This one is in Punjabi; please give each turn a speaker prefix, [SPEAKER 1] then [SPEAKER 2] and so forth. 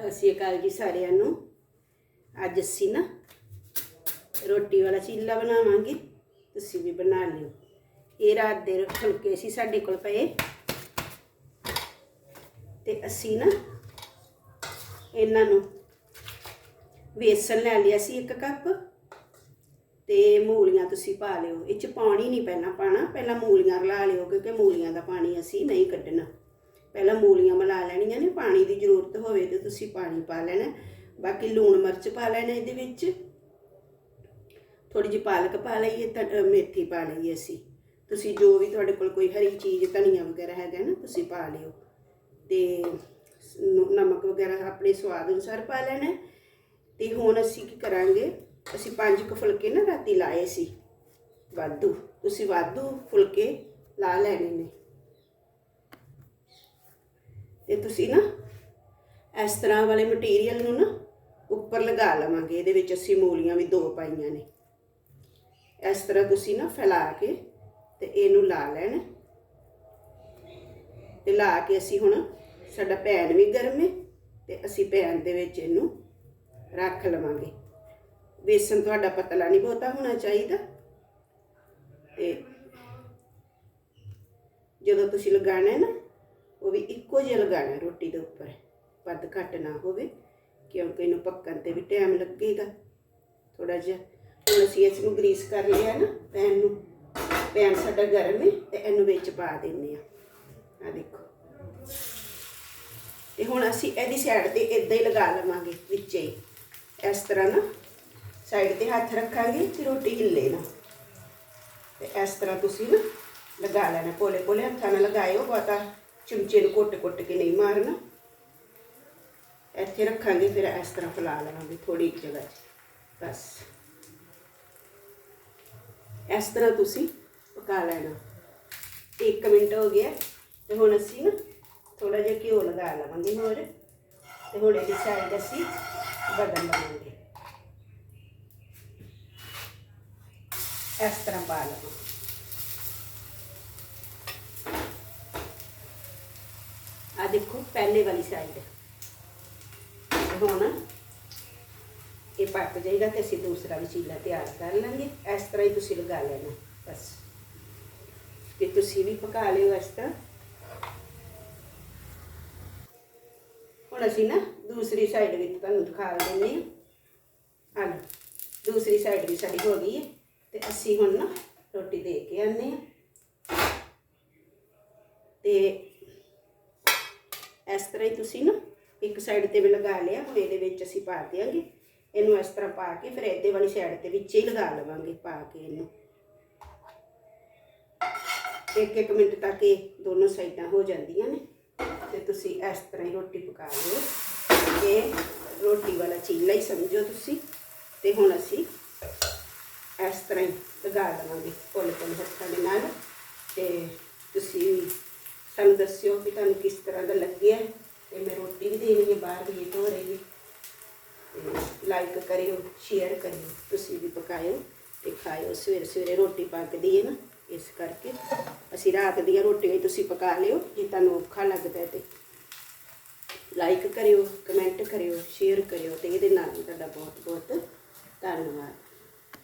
[SPEAKER 1] ਸਤਿ ਸ਼੍ਰੀ ਅਕਾਲ ਜੀ ਸਾਰਿਆਂ ਨੂੰ। ਅੱਜ ਅਸੀਂ ਨਾ ਰੋਟੀ ਵਾਲਾ ਚੀਲਾ ਬਣਾਵਾਂਗੇ, ਤੁਸੀਂ ਵੀ ਬਣਾ ਲਿਓ। ਇਹ ਰਾਤ ਦੇ ਫੁਲਕੇ ਸੀ ਸਾਡੇ ਕੋਲ ਪਏ। ਤੇ ਅਸੀਂ ਨਾ ਇਹਨਾਂ ਨੂੰ ਵੇਸਣ ਲੈ ਲਿਆ ਸੀ ਇੱਕ ਕੱਪ, ਤੇ ਮੂਲੀਆਂ ਤੁਸੀਂ ਪਾ ਲਿਓ। ਇਹ ਚ ਪਾਣੀ ਨਹੀਂ ਪਹਿਲਾਂ ਪਾਣਾ ਪਹਿਲਾਂ ਮੂਲੀਆਂ ਰਲਾ ਲਿਓ, ਕਿਉਂਕਿ ਮੂਲੀਆਂ ਦਾ ਪਾਣੀ ਅਸੀਂ ਨਹੀਂ ਕੱਢਣਾ। ਪਹਿਲਾਂ ਮੂਲੀਆਂ ਮਿਲਾ ਲੈਣੀਆਂ ਨੇ, ਪਾਣੀ ਦੀ ਜ਼ਰੂਰਤ ਹੋਵੇ ਤੇ ਤੁਸੀਂ ਪਾਣੀ ਪਾ ਲੈਣਾ, ਬਾਕੀ ਲੂਣ ਮਿਰਚ ਪਾ ਲੈਣਾ ਇਹਦੇ ਵਿੱਚ। ਥੋੜੀ ਜਿਹੀ ਪਾਲਕ ਪਾ ਲਈਏ ਤਾਂ ਮੇਥੀ ਪਾ ਲਈਏ ਅਸੀਂ। ਤੁਸੀਂ ਜੋ ਵੀ ਤੁਹਾਡੇ ਕੋਲ ਕੋਈ ਹਰੀ ਚੀਜ਼, ਧਨੀਆ ਵਗੈਰਾ ਹੈਗਾ ਨਾ, ਤੁਸੀਂ ਪਾ ਲਿਓ। ਤੇ ਨਮਕ ਵਗੈਰਾ ਆਪਣੇ ਸਵਾਦ ਅਨੁਸਾਰ ਪਾ ਲੈਣਾ। ਹੈ। ਤੇ ਹੁਣ ਅਸੀਂ ਕੀ ਕਰਾਂਗੇ, ਅਸੀਂ ਪੰਜ ਕੁ ਫੁਲਕੇ ਨਾ ਰਾਤੀ ਲਾਏ ਸੀ। ਵਾਧੂ, ਤੁਸੀਂ ਵਾਧੂ ਫੁਲਕੇ ਲਾ ਲੈਣੇ ਨੇ। ਤੇ ਤੁਸੀਂ ਨਾ ਇਸ ਤਰ੍ਹਾਂ ਵਾਲੇ ਮਟੀਰੀਅਲ ਨੂੰ ਨਾ ਉੱਪਰ ਲਗਾ ਲਵਾਂਗੇ। ਇਹਦੇ ਵਿੱਚ ਅਸੀਂ ਮੂਲੀਆਂ ਵੀ ਦੋ ਪਾਈਆਂ ਨੇ। ਇਸ ਤਰ੍ਹਾਂ ਤੁਸੀਂ ਨਾ ਫੈਲਾ ਕੇ ਤੇ ਇਹਨੂੰ ਲਾ ਲੈਣਾ। ਤੇ ਲਾ ਕੇ ਅਸੀਂ ਹੁਣ ਸਾਡਾ ਪੈਨ ਵੀ ਗਰਮ ਹੈ ਤੇ ਅਸੀਂ ਪੈਨ ਦੇ ਵਿੱਚ ਇਹਨੂੰ ਰੱਖ ਲਵਾਂਗੇ। ਬੇਸਨ ਤੁਹਾਡਾ ਪਤਲਾ ਨਹੀਂ ਬਹੁਤਾ ਹੋਣਾ ਚਾਹੀਦਾ। ਤੇ ਜਦੋਂ ਤੁਸੀਂ ਲਗਾਣਾ ਹੈ ਨਾ ਉਹ ਵੀ ਇੱਕੋ ਜਿਹਾ ਲਗਾਣਾ ਰੋਟੀ ਦੇ ਉੱਪਰ। ਵੱਧ ਘੱਟ ਨਾ ਹੋਵੇ, ਕਿਉਂਕਿ ਇਹਨੂੰ ਪੱਕਣ ਤੇ ਵੀ ਟਾਈਮ ਲੱਗੇਗਾ। ਥੋੜਾ ਜਿਹਾ, ਹੁਣ ਅਸੀਂ ਇਸ ਨੂੰ ਗਰੀਸ ਕਰ ਲਿਆ ਨਾ, ਪੈਨ ਨੂੰ। ਪੈਨ ਸਾਡਾ ਗਰਮ ਹੈ ਤੇ ਇਹਨੂੰ ਵਿੱਚ ਪਾ ਦਿੰਨੇ ਆ ਆ ਦੇਖੋ। ਤੇ ਹੁਣ ਅਸੀਂ ਇਹਦੀ ਸਾਈਡ ਤੇ ਇਦਾਂ ਹੀ ਲਗਾ ਲਵਾਂਗੇ ਵਿੱਚੇ। ਹੀ ਇਸ ਤਰ੍ਹਾਂ ਨਾ ਸਾਈਡ ਤੇ ਹੱਥ ਰੱਖਾਂਗੇ ਤੇ ਰੋਟੀ ਹਿੱਲੇ ਨਾ। ਤੇ ਇਸ ਤਰ੍ਹਾਂ ਤੁਸੀਂ ਨਾ ਲਗਾ ਲੈਣਾ ਪੋਲੇ ਪੋਲੇ ਹੱਥਾਂ ਨਾਲ ਲਗਾਇਓ ਬਹੁਤਾ। ਚਮਚੇ ਨੂੰ ਕੁੱਟ-ਕੁੱਟ ਕੇ ਨਹੀਂ ਮਾਰਨਾ। ਇੱਥੇ ਰੱਖਾਂਗੇ, ਫਿਰ ਇਸ ਤਰ੍ਹਾਂ ਫੈਲਾ ਲਵਾਂਗੇ ਥੋੜੀ ਇੱਕ ਜਗ੍ਹਾ 'ਚ। ਬਸ। ਇਸ ਤਰ੍ਹਾਂ ਤੁਸੀਂ ਪਕਾ ਲੈਣਾ। 1 ਮਿੰਟ ਹੋ ਗਿਆ ਤੇ ਹੁਣ ਅਸੀਂ ਨਾ ਥੋੜਾ ਜਿਹਾ ਘਿਓ ਲਗਾ ਲਵਾਂਗੇ ਹੋਰ। ਤੇ ਹੁਣ ਇਹਦੀ ਸਾਈਡ ਅਸੀਂ ਬਦਲ ਲਵਾਂਗੇ। ਇਸ ਤਰ੍ਹਾਂ ਪਾ ਲਵਾਂਗੇ। ਦੇਖੋ, ਪਹਿਲੇ ਵਾਲੀ ਸਾਈਡ ਹੁਣ ਇਹ ਪੱਕ ਜਾਏਗਾ ਤੇ ਅਸੀਂ ਦੂਸਰਾ ਵੀ ਚੀਲਾ ਤਿਆਰ ਕਰ ਲਾਂਗੇ। ਇਸ ਤਰ੍ਹਾਂ ਹੀ ਤੁਸੀਂ ਲਗਾ ਲੈਣਾ, ਬਸ। ਤੇ ਤੁਸੀਂ ਵੀ ਪਕਾ ਲਿਓ ਇਸ ਤਰ੍ਹਾਂ। ਹੁਣ ਅਸੀਂ ਨਾ ਦੂਸਰੀ ਸਾਈਡ ਵਿੱਚ ਤੁਹਾਨੂੰ ਦਿਖਾ ਦਿੰਦੇ ਹਾਂ। ਆ ਦੂਸਰੀ ਸਾਈਡ ਵੀ ਸਾਡੀ ਹੋ ਗਈ ਹੈ। ਤੇ ਅਸੀਂ ਹੁਣ ਨਾ ਰੋਟੀ ਦੇ ਕੇ ਆਨੇ ਆ ਤੇ ਇਸ ਤਰ੍ਹਾਂ ਹੀ ਤੁਸੀਂ ਨਾ ਇੱਕ ਸਾਈਡ ਤੇ ਵੀ ਲਗਾ ਲਿਆ, ਹੁਣ ਇਹਦੇ ਵਿੱਚ ਅਸੀਂ ਪਾ ਦਿਆਂਗੇ। ਇਹਨੂੰ ਇਸ ਤਰ੍ਹਾਂ ਪਾ ਕੇ ਫਿਰ ਇਹਦੇ ਵਾਲੀ ਸਾਈਡ ਤੇ ਵਿੱਚ ਹੀ ਲਗਾ ਲਵਾਂਗੇ, ਪਾ ਕੇ ਇਹਨੂੰ। ਇੱਕ ਇੱਕ ਮਿੰਟ ਤੱਕ ਇਹ ਦੋਨੋਂ ਸਾਈਡਾਂ ਹੋ ਜਾਂਦੀਆਂ ਨੇ। ਤੇ ਤੁਸੀਂ ਇਸ ਤਰ੍ਹਾਂ ਹੀ ਰੋਟੀ ਪਕਾ ਲਿਓ। ਇਹ ਰੋਟੀ ਵਾਲਾ ਚੀਲਾ ਹੀ ਸਮਝੋ ਤੁਸੀਂ। ਤੇ ਹੁਣ ਅਸੀਂ ਇਸ ਤਰ੍ਹਾਂ ਹੀ ਲਗਾ ਲਵਾਂਗੇ ਪੁੱਲ ਪੁੱਲ ਹੱਥਾਂ ਦੇ ਨਾਲ। ਤੇ ਤੁਸੀਂ ਸਾਨੂੰ ਦੱਸਿਓ ਕਿ ਤੁਹਾਨੂੰ ਕਿਸ ਤਰ੍ਹਾਂ ਦਾ ਲੱਗਿਆ ਤੇ ਮੈਂ ਰੋਟੀ ਵੀ ਦੇਣੀ ਹੈ, ਬਾਹਰ ਵੀ ਹੋ ਰਹੀ ਹੈ। ਤੇ ਲਾਈਕ ਕਰਿਓ ਸ਼ੇਅਰ ਕਰਿਓ, ਤੁਸੀਂ ਵੀ ਪਕਾਇਓ ਤੇ ਖਾਇਓ। ਸਵੇਰੇ ਸਵੇਰੇ ਰੋਟੀ ਪੱਕਦੀ ਹੈ ਨਾ, ਇਸ ਕਰਕੇ ਅਸੀਂ ਰਾਤ ਦੀਆਂ ਰੋਟੀਆਂ ਹੀ ਤੁਸੀਂ ਪਕਾ ਲਿਓ, ਜੇ ਤੁਹਾਨੂੰ ਔਖਾ ਲੱਗਦਾ ਹੈ ਤੇ। ਲਾਈਕ ਕਰਿਓ ਕਮੈਂਟ ਕਰਿਓ ਸ਼ੇਅਰ ਕਰਿਓ ਤੇ ਇਹਦੇ ਨਾਲ ਤੁਹਾਡਾ ਬਹੁਤ ਬਹੁਤ ਧੰਨਵਾਦ।